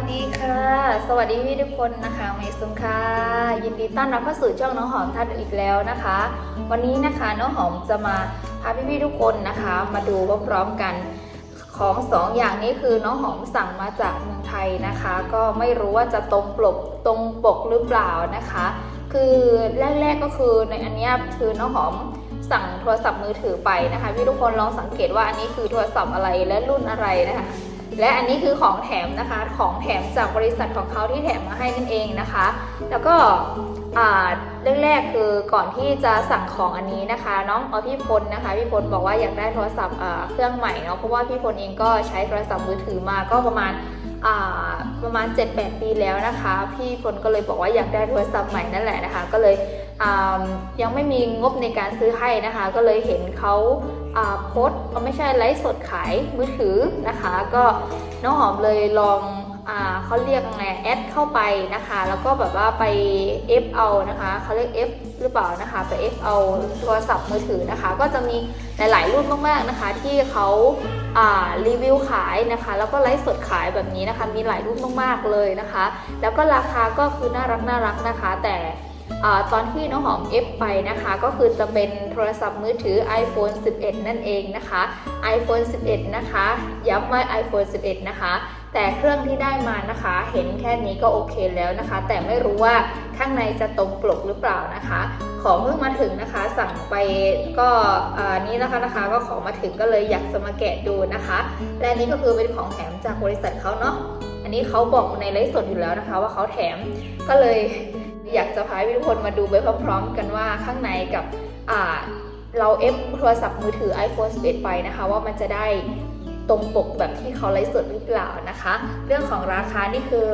วัสดีค่ะ สวัสดีพี่ทุกคนนะคะเมซุงค่ะ ยินดีต้อนรับเข้าสู่ช่องน้องหอมท่านอีกแล้วนะคะ วันนี้นะคะน้องหอมจะมาพาพี่ๆทุกคนนะคะ มาดูพร้อมๆกันของสองอย่างนี้คือน้องหอมสั่งมาจากเมืองไทยนะคะ ก็ไม่รู้ว่าจะตรงปกตรงปกหรือเปล่านะคะ คือแรกๆก็คือในอันนี้คือน้องหอมสั่งโทรศัพท์มือถือไปนะคะพี่ทุกคนลองสังเกตว่าอันนี้คือโทรศัพท์อะไรและรุ่นอะไรนะคะ และอันนี้คือของแถมนะคะ ของแถมจากบริษัทของเขาที่แถมมาให้นั่นเองนะคะ แล้วก็อ่าแรกๆคือก่อนที่จะสั่งของอันนี้นะคะ น้องเอาพี่พลนะคะพี่พลบอกว่าอยากได้โทรศัพท์เครื่องใหม่เนาะเพราะว่าพี่พลเองก็ใช้โทรศัพท์มือถือมาก็ประมาณประมาณ 7-8 ปีแล้วนะคะ พี่พลก็เลยบอกว่าอยากได้โทรศัพท์ใหม่นั่นแหละนะคะ ก็เลย ยังไม่มีงบในการซื้อให้นะคะ ก็เลยเห็นเขาโพสเอาไม่ใช่ไลฟ์สดขายมือถือนะคะ ก็น้องหอมเลยลองอเขาเรียกไงแอดเข้าไปนะคะ แล้วก็แบบว่าไป F เอานะคะเขาเรียก F หรือเปล่านะคะ ไป F เอาโทรศัพท์มือถือนะคะ ก็จะมีหลายๆรุ่นมากๆนะคะ ที่เขาารีวิวขายนะคะ แล้วก็ไลฟ์สดขายแบบนี้นะคะ มีหลายรุ่นมากๆเลยนะคะ แล้วก็ราคาก็คือน่ารักน่ารักนะคะ แต่ อตอนที่น้องหอม F ไปนะคะ ก็คือจะเป็นโทรศัพท์มือถือ iPhone 11 นั่นเองนะคะ iPhone 11 นะคะ ย้ำว่า iPhone 11 นะคะ แต่เครื่องที่ได้มานะคะ เห็นแค่นี้ก็โอเคแล้วนะคะ แต่ไม่รู้ว่าข้างในจะตรงปกหรือเปล่านะคะ ของเพิ่งมาถึงนะคะ สั่งไปก็นี้นะคะนะคะ ก็ของมาถึงก็เลยอยากจะมาแกะดูนะคะ และนนี้ก็คือเป็นของแถมจากบริษัทเขาเนาะอันนี้เขาบอกในไลฟ์สดอยู่แล้วนะคะ ว่าเขาแถมก็เลย อยากจะพาทุกคนมาดูไปพร้อมๆ กันว่าข้างในกับเราเอฟโทรศัพท์มือถือ iPhone 11 ไปนะคะ ว่ามันจะได้ตรงปกแบบที่เขาไลฟ์สดหรือเปล่านะคะ เรื่องของราคานี่คือ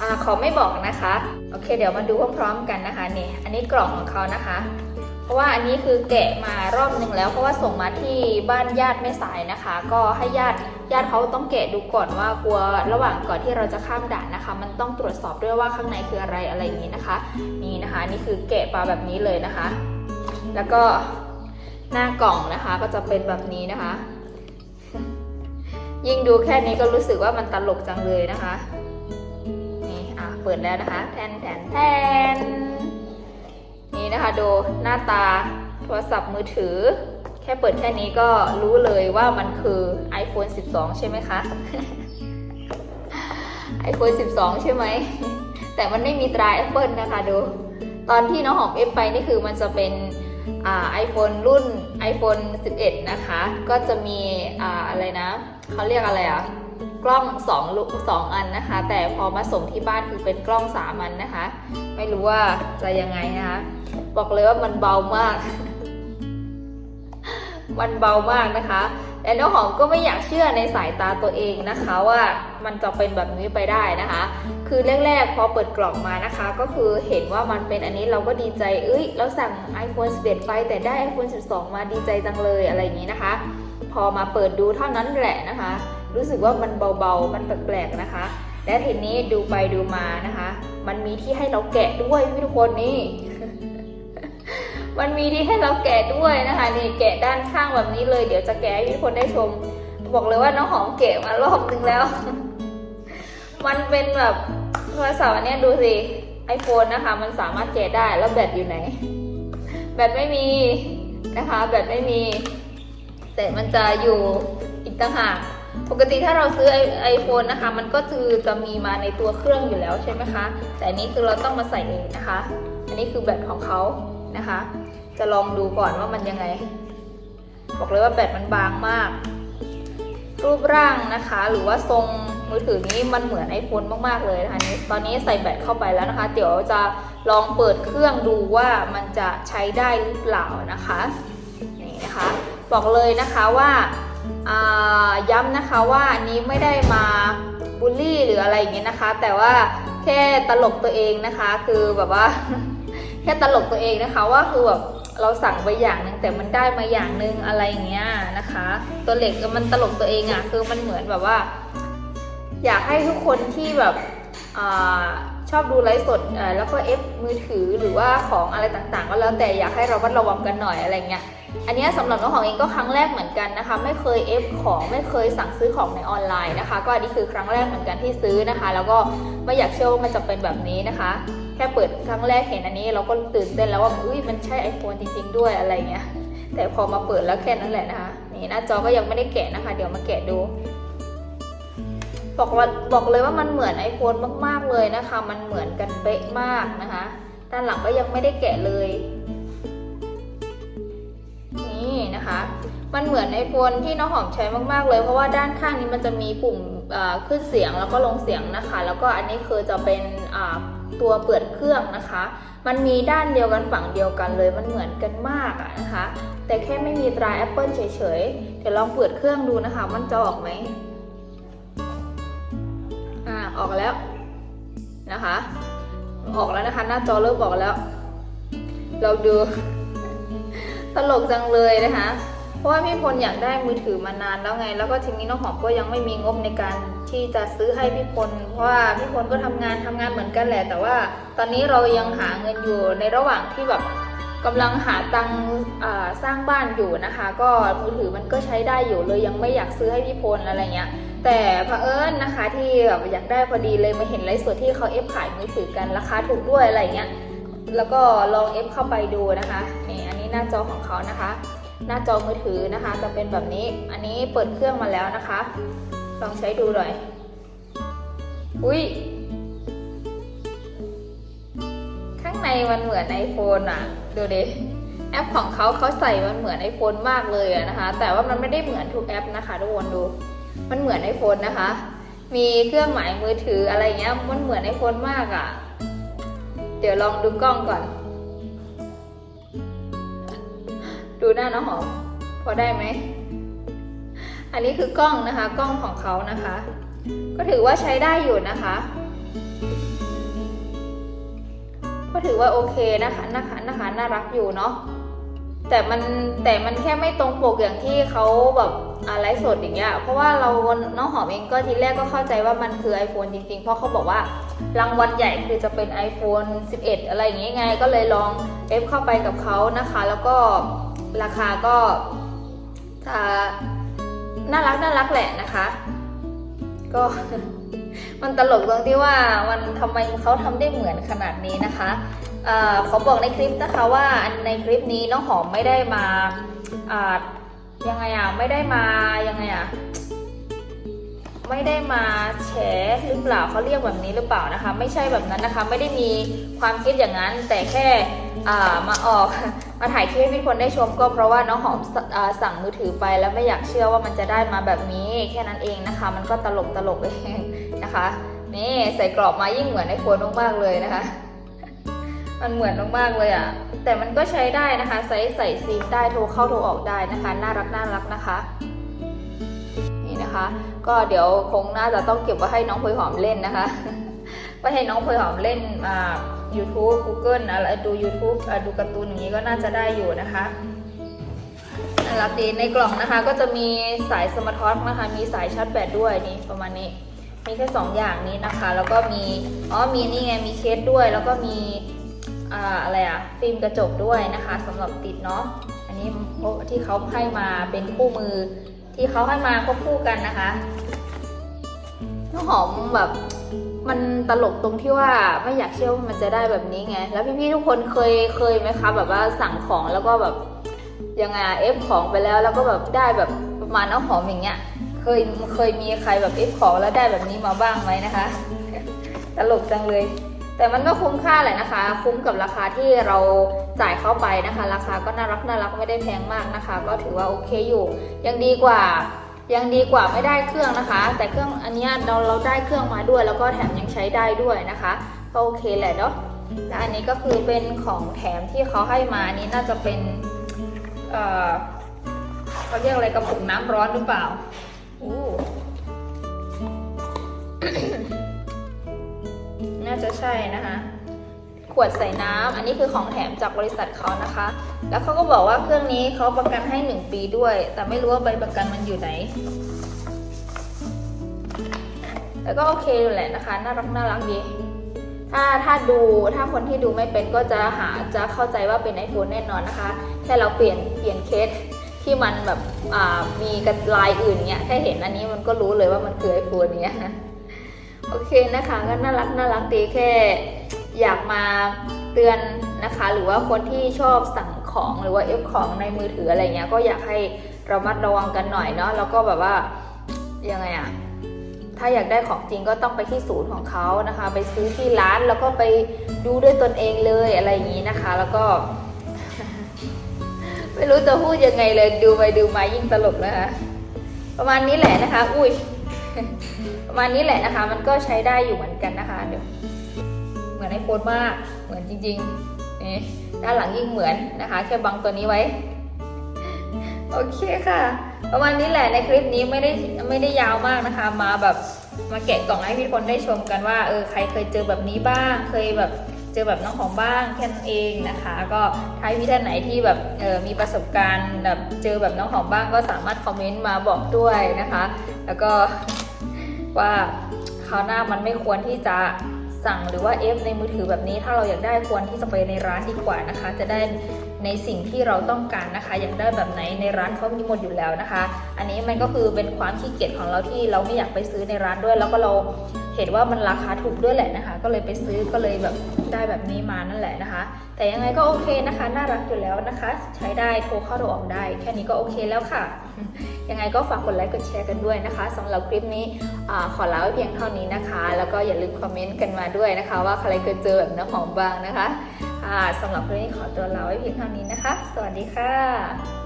อขอไม่บอกนะคะ โอเค เดี๋ยวมาดูพร้อมๆกันนะคะนี่อันนี้กล่องของเขานะคะ ราะว่าอันนี้คือแกะมารอบหนึ่งแล้ว เพราะว่าส่งมาที่บ้านญาติแม่สายนะคะ ก็ให้ญาติญาติเขาต้องแกะดูก่อนว่ากลัวระหว่างก่อนที่เราจะข้ามด่านนะคะ มันต้องตรวจสอบด้วยว่าข้างในคืออะไรอะไรอย่างนี้นะคะ นี่นะคะนี่คือแกะมาแบบนี้เลยนะคะ แล้วก็หน้ากล่องนะคะก็จะเป็นแบบนี้นะคะ ยิ่งดูแค่นี้ก็รู้สึกว่ามันตลกจังเลยนะคะ นี่อะเปิดแล้วนะคะ แทนแทนแทน นี่นะคะดูหน้าตาโทรศัพท์มือถือ แค่เปิดแค่นี้ก็รู้เลยว่ามันคือ iPhone 12 ใช่ไหมคะ iPhone 12 ใช่ไหม แต่มันไม่มีตรา Apple นะคะดู ตอนที่น้องหอมเอฟไปนี่คือมันจะเป็นไอ่า iPhone รุ่น iPhone 11 นะคะ ก็จะมีออะไรนะ เขาเรียกอะไรอะ กล้อง2ลูก2อันนะคะ แต่พอมาส่งที่บ้านคือเป็นกล้อง3อันนะคะ ไม่รู้ว่าจะยังไงนะคะ บอกเลยว่ามันเบามาก มันเบามากนะคะและน้องหอมก็ไม่อยากเชื่อในสายตาตัวเองนะคะว่ามันจะเป็นแบบนี้ไปได้นะคะ คือแรกๆพอเปิดกล่องมานะคะ ก็คือเห็นว่ามันเป็นอันนี้เราก็ดีใจ เอ้ยเราสั่ง iPhone 11 ไปแต่ได้ iPhone 12 มาดีใจจังเลยอะไรอย่างนี้นะคะ พอมาเปิดดูเท่านั้นแหละนะคะ รู้สึกว่ามันเบาๆ มันแปลกๆนะคะ และทีนี้ดูไปดูมานะคะ มันมีที่ให้เราแกะด้วยพี่ทุกคนนี่ มันมีที่ให้เราแกะด้วยนะคะนี่แกะด้านข้างแบบนี้เลย เดี๋ยวจะแกะให้ทุกคนได้ชม บอกเลยว่าน้องหอมแกะมารอบนึงแล้ว มันเป็นแบบโทรศัพท์อันเนี้ยดูสิ iPhone นะคะ มันสามารถแกะได้แล้วแบตอยู่ไหน แบตไม่มีนะคะ แบตไม่มี แต่มันจะอยู่อีกต่างหาก ปกติถ้าเราซื้อไอโฟนนะคะ มันก็คือจะมีมาในตัวเครื่องอยู่แล้วใช่ไหมคะ แต่อันนี้คือเราต้องมาใส่เองนะคะ อันนี้คือแบตของเขานะคะ จะลองดูก่อนว่ามันยังไง บอกเลยว่าแบตมันบางมาก รูปร่างนะคะ หรือว่าทรงมือถือนี้มันเหมือน iPhone มากๆเลยนะคะนี่ตอนนี้ใส่แบตเข้าไปแล้วนะคะ เดี๋ยวจะลองเปิดเครื่องดูว่ามันจะใช้ได้หรือเปล่านะคะ นี่นะคะ บอกเลยนะคะว่า ย้ำนะคะว่าอันนี้ไม่ได้มาบูลลี่หรืออะไรอย่างเงี้ยนะคะ แต่ว่าแค่ตลกตัวเองนะคะ คือแบบว่า แค่ตลกตัวเองนะคะว่าคือแบบเราสั่งไปอย่างหนึ่งแต่มันได้มาอย่างหนึ่งอะไรอย่างเงี้ยนะคะ ตัวเหล็กมันตลกตัวเองอะ่ะคือมันเหมือนแบบว่า อยากให้ทุกคนที่แบบอชอบดูไลฟ์สดแล้วก็เอฟมือถือหรือว่าของอะไรต่างๆ ก็แล้วแต่อยากให้เราวัดระวังกันหน่อยอะไรเงี้ย อันนี้สำหรับน้องหอมเองก็ครั้งแรกเหมือนกันนะคะ ไม่เคยเอฟของไม่เคยสั่งซื้อของในออนไลน์นะคะ ก็อันนี้คือครั้งแรกเหมือนกันที่ซื้อนะคะ แล้วก็ไม่อยากเชื่อว่ามันจะเป็นแบบนี้นะคะ แค่เปิดครั้งแรกเห็นอันนี้ เราก็ตื่นเต้นแล้วว่าอุ้ยมันใช่ iPhone จริงๆ ด้วยอะไรเงี้ยแต่พอมาเปิดแล้วแค่นั้นแหละนะคะ นี่หน้าจอก็ยังไม่ได้แกะนะคะ เดี๋ยวมาแกะดูบอกว่าบอกเลยว่ามันเหมือน iPhone มากๆเลยนะคะ มันเหมือนกันเป๊ะมากนะคะ ด้านหลังก็ยังไม่ได้แกะเลย นะคะ มันเหมือน iPhone ที่น้องหอมใช้มากๆเลย เพราะว่าด้านข้างนี้มันจะมีปุ่มขึ้นเสียงแล้วก็ลงเสียงนะคะ แล้วก็อันนี้คือจะเป็นตัวเปิดเครื่องนะคะ มันมีด้านเดียวกันฝั่งเดียวกันเลย มันเหมือนกันมากอะนะคะ แต่แค่ไม่มีตรา Apple เฉยๆ เดี๋ยวลองเปิดเครื่องดูนะคะ มันจะออกไหมอ่าออกแล้วนะคะ ออกแล้วนะคะ หน้าจอเริ่มออกแล้ว เราดู ตลกจังเลยนะคะเพราะว่าพี่พลอยากได้มือถือมานานแล้วไง แล้วก็ทีนี้น้องหอมก็ยังไม่มีงบในการที่จะซื้อให้พี่พล เพราะว่าพี่พลก็ทำงานทำงานเหมือนกันแหละ แต่ว่าตอนนี้เรายังหาเงินอยู่ในระหว่างที่แบบกำลังหาตังสร้างบ้านอยู่นะคะ ก็มือถือมันก็ใช้ได้อยู่เลยยังไม่อยากซื้อให้พี่พลอะไรเงี้ยแต่พเอิญนะคะที่แบบอยากได้พอดีเลยมาเห็นไลฟ์สดที่เขาเอฟขายมือถือกันราคาถูกด้วยอะไรเงี้ยแล้วก็ลองเอฟเข้าไปดูนะคะนี่อัน หน้าจอของเขานะคะ หน้าจอมือถือนะคะ จะเป็นแบบนี้ อันนี้เปิดเครื่องมาแล้วนะคะ ลองใช้ดูหน่อย อุ้ยข้างในมันเหมือน iPhone อะ ดูดิแอปของเขาเขาใส่มันเหมือน iPhone มากเลยนะคะ แต่ว่ามันไม่ได้เหมือนทุกแอปนะคะทุกคนดู มันเหมือน iPhone นะคะ มีเครื่องหมายมือถืออะไรเงี้ย มันเหมือน iPhone มากอะ่ะ เดี๋ยวลองดูกล้องก่อน ดูหน้าน้องหอม พอได้ไหม อันนี้คือกล้องนะคะ กล้องของเขานะคะ ก็ถือว่าใช้ได้อยู่นะคะ ก็ถือว่าโอเคนะคะนะคะนะคะน่ารักอยู่เนาะแต่มันแต่มันแค่ไม่ตรงปกอย่างที่เขาแบบอะไรสดอย่างเงี้ย เพราะว่าเราน้องหอมเองก็ทีแรกก็เข้าใจว่ามันคือ iPhone จริงๆ เพราะเขาบอกว่ารางวัลใหญ่คือจะเป็น iPhone 11 อะไรอย่างเงี้ยไง ก็เลยลองเอฟเข้าไปกับเขานะคะ แล้วก็ ราคาก็จะน่ารักน่ารักแหละนะคะ ก็มันตลกตรงที่ว่ามันทำไมเขาทำได้เหมือนขนาดนี้นะคะเอ่อเขาบอกในคลิปนะคะว่าในคลิปนี้น้องหอมไม่ได้มาอ่ายังไงอะไม่ได้มายังไงอะไม่ได้มาแฉหรือเปล่าเขาเรียกแบบนี้หรือเปล่านะคะ ไม่ใช่แบบนั้นนะคะ ไม่ได้มีความคิดอย่างนั้นแต่แค่อ่ามาออก มาถ่ายคลิปให้พี่คนได้ชมก็เพราะว่าน้องหอมส,อสั่งมือถือไปแล้วไม่อยากเชื่อว่ามันจะได้มาแบบนี้ แค่นั้นเองนะคะ มันก็ตลกตลกเองนะคะ นี่ใส่กรอบมายิ่งเหมือนไอโฟนมากๆเลยนะคะ มันเหมือนมากๆเลยอะ่ะแต่มันก็ใช้ได้นะคะใส่ใส่ซิมได้โทรเข้าโทรออกได้นะคะ น่ารักน่ารักนะคะนี่นะคะ ก็เดี๋ยวคงน่าจะต้องเก็บไว้ให้น้องพลอยหอมเล่นนะคะไว้ให้น้องพลอยหอมเล่นอ่า YouTube Google อะไรดู YouTube ดูการ์ตูนอย่างนี้ก็น่าจะได้อยู่นะคะน่ารักดีในกล่องนะคะก็จะมีสายสมาร์ททอนะคะ มีสายชาร์จแบตด้วยนี่ประมาณนี้ มีแค่สองอย่างนี้นะคะ แล้วก็มีอ๋อมีนี่ไงมีเคสด้วย แล้วก็มีอ่าอะไรอะฟิล์มกระจกด้วยนะคะสำหรับติดเนาะอันนี้ที่เขาให้มาเป็นคู่มือที่เขาให้มาควบคู่กันนะคะน้องหอมแบบ มันตลกตรงที่ว่าไม่อยากเชื่อว่ามันจะได้แบบนี้ไง แล้วพี่ๆทุกคนเคยเคยไหมคะ แบบว่าสั่งของแล้วก็แบบยังไงเอฟของไปแล้วแล้วก็แบบได้แบบประมาณน้องหอมอย่างเงี้ย เคยเคยมีใครแบบเอฟของแล้วได้แบบนี้มาบ้างไหมนะคะ ตลกจังเลย แต่มันก็คุ้มค่าแหละนะคะ คุ้มกับราคาที่เราจ่ายเข้าไปนะคะ ราคาก็น่ารักน่ารักไม่ได้แพงมากนะคะ ก็ถือว่าโอเคอยู่ ยังดีกว่า ยังดีกว่าไม่ได้เครื่องนะคะ แต่เครื่องอันนี้เราเราได้เครื่องมาด้วย แล้วก็แถมยังใช้ได้ด้วยนะคะ ก็โอเคแหละเนาะและอันนี้ก็คือเป็นของแถมที่เขาให้มาอันนี้น่าจะเป็นเอ่อเขาเรียกอะไรกระปุกน้ำร้อนหรือเปล่าอู้น่าจะใช่นะคะ ขวดใส่น้ำอันนี้คือของแถมจากบริษัทเขานะคะ แล้วเขาก็บอกว่าเครื่องนี้เขาประกันให้ 1 ปีด้วย แต่ไม่รู้ว่าใบประกันมันอยู่ไหน แต่ก็โอเคอยู่แหละนะคะ น่ารักน่ารักดี ถ้าถ้าดูถ้าคนที่ดูไม่เป็นก็จะหาจะเข้าใจว่าเป็น iPhone แน่นอนนะคะ แค่เราเปลี่ยนเปลี่ยนเคสที่มันแบบมีกับลายอื่นเนี้ยแค่เห็นอันนี้มันก็รู้เลยว่ามันคือ iPhone เนี้ยโอเคนะคะก็น่ารักน่ารักดีแค่อยากมาเตือนนะคะ หรือว่าคนที่ชอบสั่ง ของหรือว่าเอฟของในมือถืออะไรเงี้ยก็อยากให้ระมัดระวังกันหน่อยเนาะแล้วก็แบบว่ายังไงอะถ้าอยากได้ของจริงก็ต้องไปที่ศูนย์ของเขานะคะ ไปซื้อที่ร้านแล้วก็ไปดูด้วยตนเองเลยอะไรอย่างนี้นะคะ แล้วก็ไม่รู้จะพูดยังไงเลยดูไปดูมายิ่งตลกนะคะประมาณนี้แหละนะคะ อุ้ยประมาณนี้แหละนะคะ มันก็ใช้ได้อยู่เหมือนกันนะคะเดี๋ยวเหมือนไอโฟนมากเหมือนจริงๆนี่ ด้านหลังยิ่งเหมือนนะคะ แค่บังตัวนี้ไว้ โอเคค่ะ ประมาณนี้แหละในคลิปนี้ไม่ได้ไม่ได้ยาวมากนะคะ มาแบบมาแกะกล่องให้พี่คนได้ชมกันว่าเออใครเคยเจอแบบนี้บ้าง เคยแบบเจอแบบน้องหอมบ้างแค่นั้นเองนะคะ ก็ถ้าพี่ท่านไหนที่แบบเออมีประสบการณ์แบบเจอแบบน้องหอมบ้างก็สามารถคอมเมนต์มาบอกด้วยนะคะ แล้วก็ว่าคราวหน้ามันไม่ควรที่จะ สั่งหรือว่าเอฟในมือถือแบบนี้ ถ้าเราอยากได้ควรที่จะไปในร้านดีกว่านะคะ จะได้ในสิ่งที่เราต้องการนะคะ อยากได้แบบไหนในร้านเขามีหมดอยู่แล้วนะคะ อันนี้มันก็คือเป็นความขี้เกียจของเราที่เราไม่อยากไปซื้อในร้านด้วย แล้วก็เรา เห็นว่ามันราคาถูกด้วยแหละนะคะ ก็เลยไปซื้อก็เลยแบบได้แบบนี้มานั่นแหละนะคะ แต่ยังไงก็โอเคนะคะ น่ารักอยู่แล้วนะคะ ใช้ได้โทรเข้าโทรออกได้ แค่นี้ก็โอเคแล้วค่ะ ยังไงก็ฝากกดไลค์กดแชร์กันด้วยนะคะสำหรับคลิปนี้อขอลาไว้เพียงเท่านี้นะคะ แล้วก็อย่าลืมคอมเมนต์กันมาด้วยนะคะ ว่าใครเคยเจอแบบน้ำหอมบ้างนะคะอ่าสำหรับคลิปนี้ขอตัวลาไว้เพียงเท่านี้นะคะ สวัสดีค่ะ